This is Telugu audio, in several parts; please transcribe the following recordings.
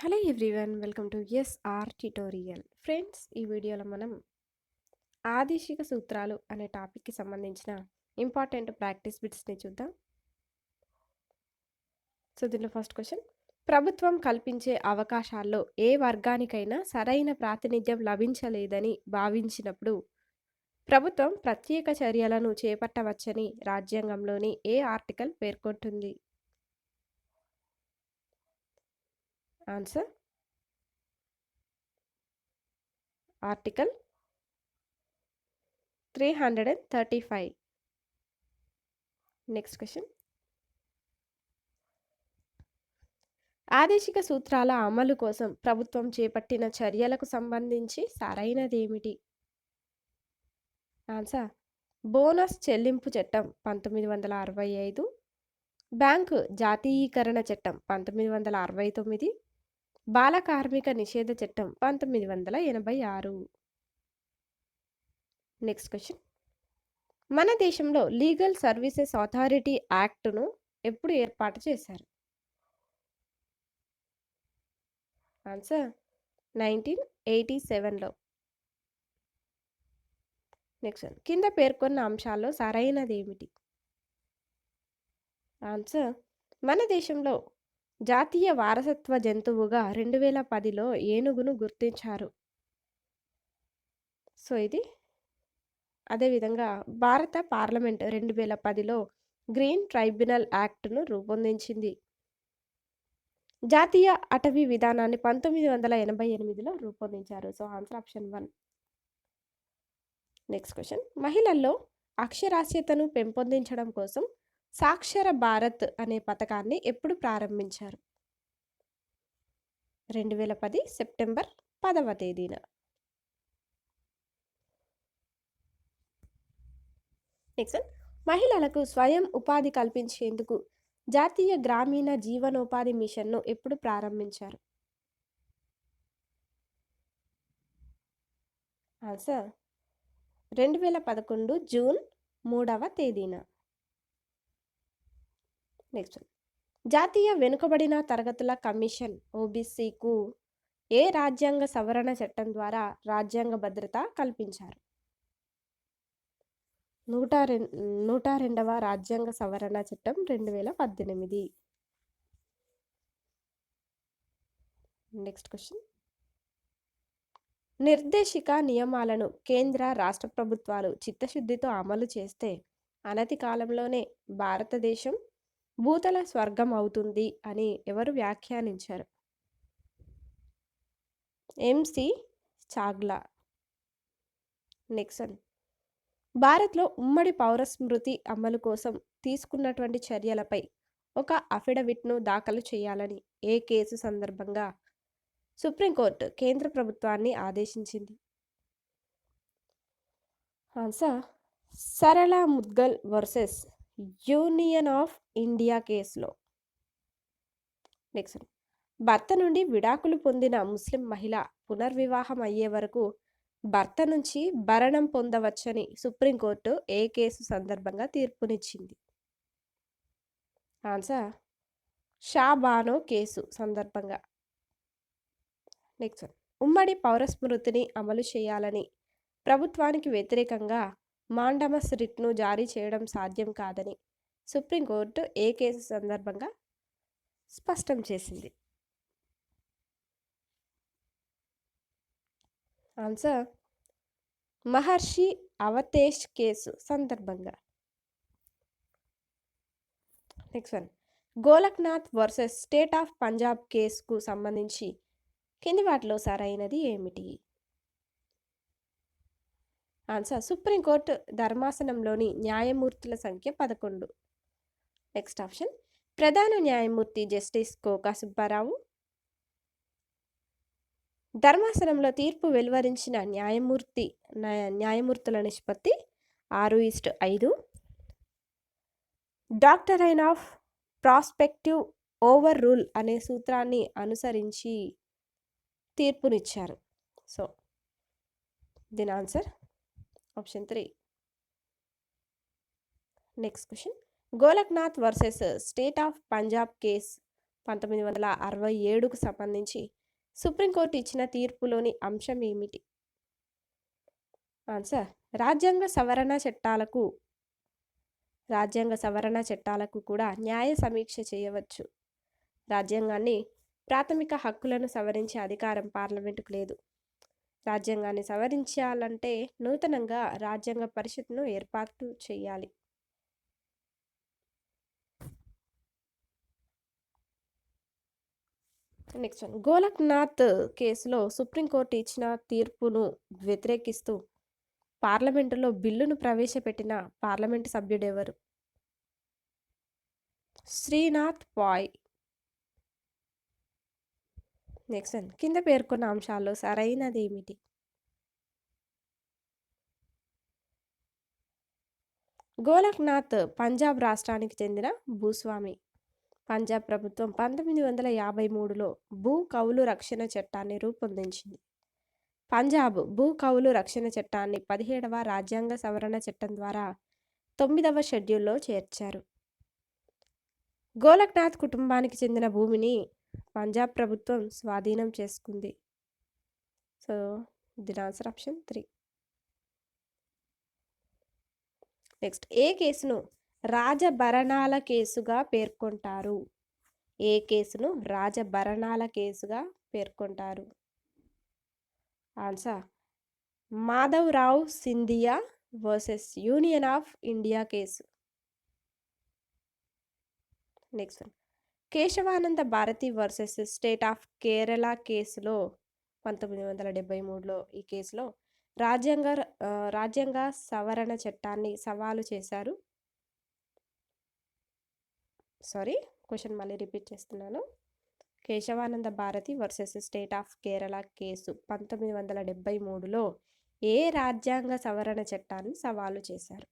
Hello everyone welcome to SR tutorial. Friends ఈ వీడియోలో మనం ఆదేశిక సూత్రాలు అనే టాపిక్కి సంబంధించిన ఇంపార్టెంట్ ప్రాక్టీస్ బిట్స్ని చూద్దాం. సో దీనిలో ఫస్ట్ క్వశ్చన్. ప్రభుత్వం కల్పించే అవకాశాల్లో ఏ వర్గానికైనా సరైన ప్రాతినిధ్యం లభించలేదని భావించినప్పుడు ప్రభుత్వం ప్రత్యేక చర్యలను చేపట్టవచ్చని రాజ్యాంగంలోని ఏ ఆర్టికల్ పేర్కొంటుంది? Answer? Article three hundred and thirty five. Next question ఆదేశిక సూత్రాల అమలు కోసం ప్రభుత్వం చేపట్టిన చర్యలకు సంబంధించి సరైనదేమిటి? ఆన్సర్ బోనస్ చెల్లింపు చట్టం పంతొమ్మిది వందల అరవై ఐదు. బ్యాంకు జాతీయీకరణ చట్టం పంతొమ్మిది వందల అరవై తొమ్మిది. బాల కార్మిక నిషేధ చట్టం పంతొమ్మిది వందల ఎనభై ఆరు. నెక్స్ట్ క్వశ్చన్ మన దేశంలో లీగల్ సర్వీసెస్ అథారిటీ యాక్ట్ను ఎప్పుడు ఏర్పాటు చేశారు? ఆన్సర్ నైన్టీన్ ఎయిటీ సెవెన్లో నెక్స్ట్ కింద పేర్కొన్న అంశాల్లో సరైనది ఏమిటి ఆన్సర్ మన దేశంలో జాతీయ వారసత్వ జంతువుగా రెండు వేల పదిలో ఏనుగును గుర్తించారు. సో ఇది అదేవిధంగా భారత పార్లమెంట్ రెండు వేల పదిలో గ్రీన్ ట్రైబ్యునల్ యాక్ట్ను రూపొందించింది. జాతీయ అటవీ విధానాన్ని పంతొమ్మిది వందల ఎనభై ఎనిమిదిలో రూపొందించారు. So answer option one. Next question. మహిళల్లో అక్షరాస్యతను పెంపొందించడం కోసం సాక్షర భారత్ అనే పథకాన్ని ఎప్పుడు ప్రారంభించారు? రెండు వేల పది సెప్టెంబర్ పదవ తేదీన. నెక్స్ట్ మహిళలకు స్వయం ఉపాధి కల్పించేందుకు జాతీయ గ్రామీణ జీవనోపాధి మిషన్ను ఎప్పుడు ప్రారంభించారు? ఆన్సర్ రెండు వేల పదకొండు జూన్ మూడవ తేదీన. నెక్స్ట్. జాతీయ వెనుకబడిన తరగతుల కమిషన్ ఓబీసీకు ఏ రాజ్యాంగ సవరణ చట్టం ద్వారా రాజ్యాంగ భద్రత కల్పించారు? నూట రె నూట రెండవ రాజ్యాంగ సవరణ చట్టం రెండు వేల పద్దెనిమిది. Next question. నిర్దేశిక నియమాలను కేంద్ర రాష్ట్ర ప్రభుత్వాలు చిత్తశుద్ధితో అమలు చేస్తే అనతి కాలంలోనే భారతదేశం భూతల స్వర్గం అవుతుంది అని ఎవరు వ్యాఖ్యానించారు? ఎంసి చాగ్లా. Next one. భారత్లో ఉమ్మడి పౌర స్మృతి అమలు కోసం తీసుకున్నటువంటి చర్యలపై ఒక అఫిడవిట్ను దాఖలు చేయాలని ఏ కేసు సందర్భంగా సుప్రీంకోర్టు కేంద్ర ప్రభుత్వాన్ని ఆదేశించింది? Answer Sarla Mudgal versus union of India కేసులో. నెక్స్ట్. భర్త నుండి విడాకులు పొందిన ముస్లిం మహిళ పునర్వివాహం అయ్యే వరకు భర్త నుంచి భరణం పొందవచ్చని సుప్రీంకోర్టు ఏ కేసు సందర్భంగా తీర్పునిచ్చింది? ఆన్సర్. షాబానో కేసు సందర్భంగా. నెక్స్ట్. ఉమ్మడి పౌరస్మృతిని అమలు చేయాలని ప్రభుత్వానికి వ్యతిరేకంగా మాండమస్ రిట్ను జారీ చేయడం సాధ్యం కాదని సుప్రీంకోర్టు ఏ కేసు సందర్భంగా స్పష్టం చేసింది? ఆన్సర్ మహర్షి అవతేష్ కేసు సందర్భంగా. Next one Golaknath versus state of Punjab కేసుకు సంబంధించి కింది వాటిలో సరైనది ఏమిటి? ఆన్సర్ సుప్రీంకోర్టు ధర్మాసనంలోని న్యాయమూర్తుల సంఖ్య పదకొండు. నెక్స్ట్ ఆప్షన్ ప్రధాన న్యాయమూర్తి జస్టిస్ కోకా సుబ్బారావు. ధర్మాసనంలో తీర్పు వెలువరించిన న్యాయమూర్తి న్యాయమూర్తుల నిష్పత్తి ఆరు ఈస్ట్ ఐదు. Doctrine of prospective overrule అనే సూత్రాన్ని అనుసరించి తీర్పునిచ్చారు. సో దీని answer option three next question Golaknath versus state of Punjab case పంతొమ్మిది వందల అరవై ఏడుకు సంబంధించి సుప్రీంకోర్టు ఇచ్చిన తీర్పులోని అంశం ఏమిటి? ఆన్సర్ రాజ్యాంగ సవరణ చట్టాలకు రాజ్యాంగ సవరణ చట్టాలకు కూడా న్యాయ సమీక్ష చేయవచ్చు. రాజ్యాంగాన్ని ప్రాథమిక హక్కులను సవరించే అధికారం పార్లమెంటుకు లేదు. రాజ్యాంగాన్ని సవరించాలంటే నూతనంగా రాజ్యాంగ పరిషత్ను ఏర్పాటు చేయాలి. నెక్స్ట్ వన్ గోలక్నాథ్ కేసులో సుప్రీంకోర్టు ఇచ్చిన తీర్పును వ్యతిరేకిస్తూ పార్లమెంటులో బిల్లును ప్రవేశపెట్టిన పార్లమెంటు సభ్యుడెవరు? శ్రీనాథ్ పాయ్. నెక్స్ట్ వన్ కింద పేర్కొన్న అంశాల్లో సరైనది ఏమిటి? గోలక్నాథ్ పంజాబ్ రాష్ట్రానికి చెందిన భూస్వామి. పంజాబ్ ప్రభుత్వం పంతొమ్మిది వందల యాభై మూడులో భూ కౌలు రక్షణ చట్టాన్ని రూపొందించింది. పంజాబ్ భూ కౌలు రక్షణ చట్టాన్ని పదిహేడవ రాజ్యాంగ సవరణ చట్టం ద్వారా తొమ్మిదవ షెడ్యూల్లో చేర్చారు. గోలక్నాథ్ కుటుంబానికి చెందిన భూమిని పంజాబ్ ప్రభుత్వం స్వాధీనం చేసుకుంది. సో దిన్ ఆన్సర్ ఆప్షన్ త్రీ. నెక్స్ట్ ఏ కేసును రాజభరణాల కేసుగా పేర్కొంటారు? ఏ కేసును రాజభరణాల కేసుగా పేర్కొంటారు? Answer Madhavrao Scindia versus union of India case. Next one. Kesavananda Bharati versus state of Kerala కేసులో పంతొమ్మిది వందల డెబ్బై మూడులో ఈ కేసులో రాజ్యాంగ రాజ్యాంగ సవరణ చట్టాన్ని సవాలు చేశారు. సారీ క్వశ్చన్ మళ్ళీ రిపీట్ చేస్తున్నాను. Kesavananda Bharati versus state of Kerala case పంతొమ్మిది వందల డెబ్బై మూడులో ఏ రాజ్యాంగ సవరణ చట్టాన్ని సవాలు చేశారు?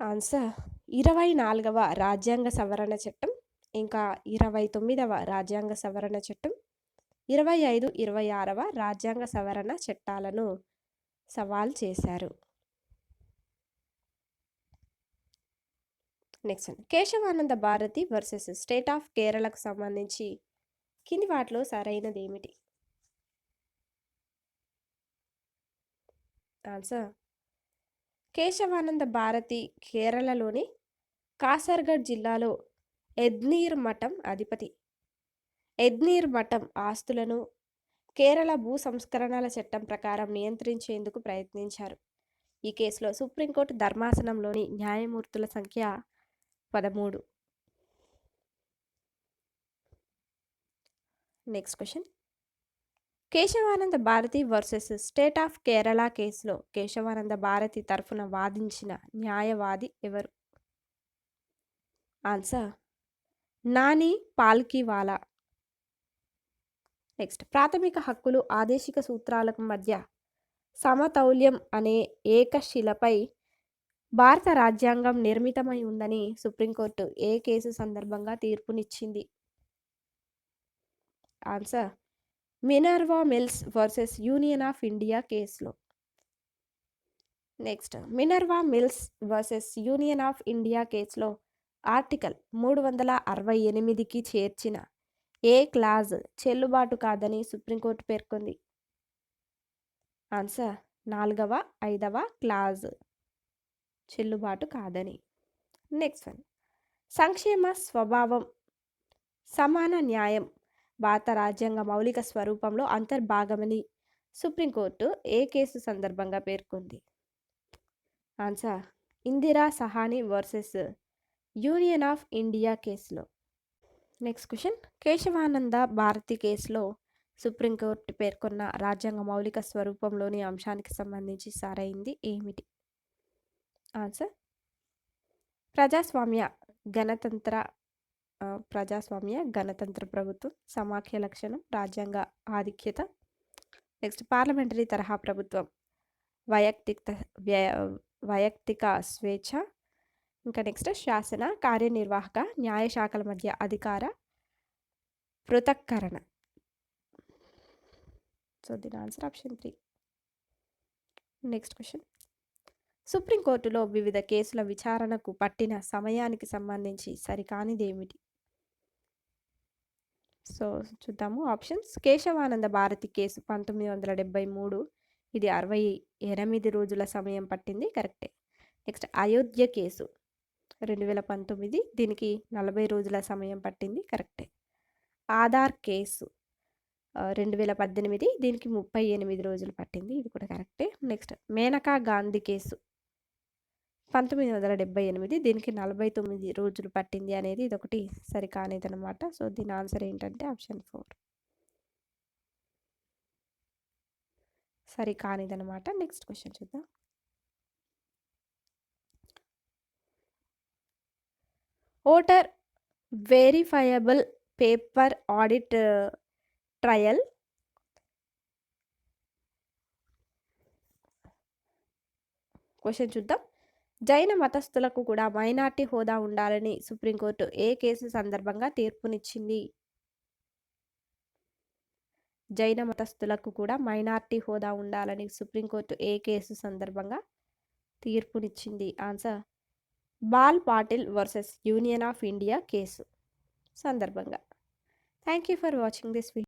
ఆన్సర్ ఇరవై నాలుగవ రాజ్యాంగ సవరణ చట్టం ఇంకా ఇరవై తొమ్మిదవ రాజ్యాంగ సవరణ చట్టం ఇరవై ఐదు ఇరవై ఆరవ రాజ్యాంగ సవరణ చట్టాలను సవాల్ చేశారు. Next Kesavananda Bharati versus state of కేరళకు సంబంధించి కింది వాటిలో సరైనది ఏమిటి ఆన్సర్ కేశవానంద భారతి కేరళలోని కాసర్గఢ్ జిల్లాలో ఎద్నీర్ మఠం అధిపతి. ఎద్నీర్ మఠం ఆస్తులను కేరళ భూ సంస్కరణల చట్టం ప్రకారం నియంత్రించేందుకు ప్రయత్నించారు. ఈ కేసులో సుప్రీంకోర్టు ధర్మాసనంలోని న్యాయమూర్తుల సంఖ్య పదమూడు. Next question. Kesavananda Bharati versus state of Kerala కేసులో కేశవానంద భారతి తరఫున వాదించిన న్యాయవాది ఎవరు? ఆన్సర్ నాని పాల్కివాలా. నెక్స్ట్ ప్రాథమిక హక్కులు ఆదేశిక సూత్రాలకు మధ్య సమతౌల్యం అనే ఏకశిలపై భారత రాజ్యాంగం నిర్మితమై ఉందని సుప్రీంకోర్టు ఏ కేసు సందర్భంగా తీర్పునిచ్చింది? Answer Minerva Mills versus union of India కేసులో. Next Minerva Mills versus union of India కేసులో ఆర్టికల్ మూడు వందల అరవై ఎనిమిదికి చేర్చిన ఏ క్లాజ్ చెల్లుబాటు కాదని సుప్రీంకోర్టు పేర్కొంది? ఆన్సర్ నాలుగవ ఐదవ క్లాజ్ చెల్లుబాటు కాదని. నెక్స్ట్ వన్ సంక్షేమ స్వభావం సమాన న్యాయం భారత రాజ్యాంగ మౌలిక స్వరూపంలో అంతర్భాగమని సుప్రీంకోర్టు ఏ కేసు సందర్భంగా పేర్కొంది? Answer Indira Sawhney versus union of India కేసులో. నెక్స్ట్ క్వశ్చన్ కేశవానంద భారతి కేసులో సుప్రీంకోర్టు పేర్కొన్న రాజ్యాంగ మౌలిక స్వరూపంలోని అంశానికి సంబంధించి సరైంది ఏమిటి? ఆన్సర్ ప్రజాస్వామ్య గణతంత్ర ప్రజాస్వామ్య గణతంత్ర ప్రభుత్వం సమాఖ్య లక్షణం రాజ్యాంగ ఆధిక్యత. నెక్స్ట్ పార్లమెంటరీ తరహా ప్రభుత్వం. వైయక్తిక వైయక్తిక స్వేచ్ఛ. ఇంకా నెక్స్ట్ శాసన కార్యనిర్వాహక న్యాయశాఖల మధ్య అధికార పృథక్కరణ. సో దీని answer option three next question సుప్రీంకోర్టులో వివిధ కేసుల విచారణకు పట్టిన సమయానికి సంబంధించి సరికానిదేమిటి? సో చూద్దాము. ఆప్షన్స్. కేశవానంద భారతి కేసు పంతొమ్మిది వందల డెబ్బై మూడు. ఇది అరవై ఎనిమిది రోజుల సమయం పట్టింది. కరెక్టే. నెక్స్ట్ అయోధ్య కేసు రెండు వేల పంతొమ్మిది. దీనికి నలభై రోజుల సమయం పట్టింది. కరెక్టే. ఆధార్ కేసు రెండు వేల పద్దెనిమిది. దీనికి ముప్పై ఎనిమిది రోజులు పట్టింది. ఇది కూడా కరెక్టే. నెక్స్ట్ మేనకా గాంధీ కేసు పంతొమ్మిది వందల డెబ్బై ఎనిమిది దీనికి నలభై తొమ్మిది రోజులు పట్టింది అనేది ఇది ఒకటి అనమాట సో దీని ఆన్సర్ ఏంటంటే ఆప్షన్ ఫోర్. సరికానిదనమాట నెక్స్ట్ క్వశ్చన్ చూద్దాం. Voter verifiable paper audit trail question చూద్దాం. జైన మతస్థులకు కూడా మైనార్టీ హోదా ఉండాలని సుప్రీంకోర్టు ఏ కేసు సందర్భంగా తీర్పునిచ్చింది? జైన మతస్థులకు కూడా మైనార్టీ హోదా ఉండాలని సుప్రీంకోర్టు ఏ కేసు సందర్భంగా తీర్పునిచ్చింది? Answer Bal Patil versus union of India case సందర్భంగా. Thank you for watching this video.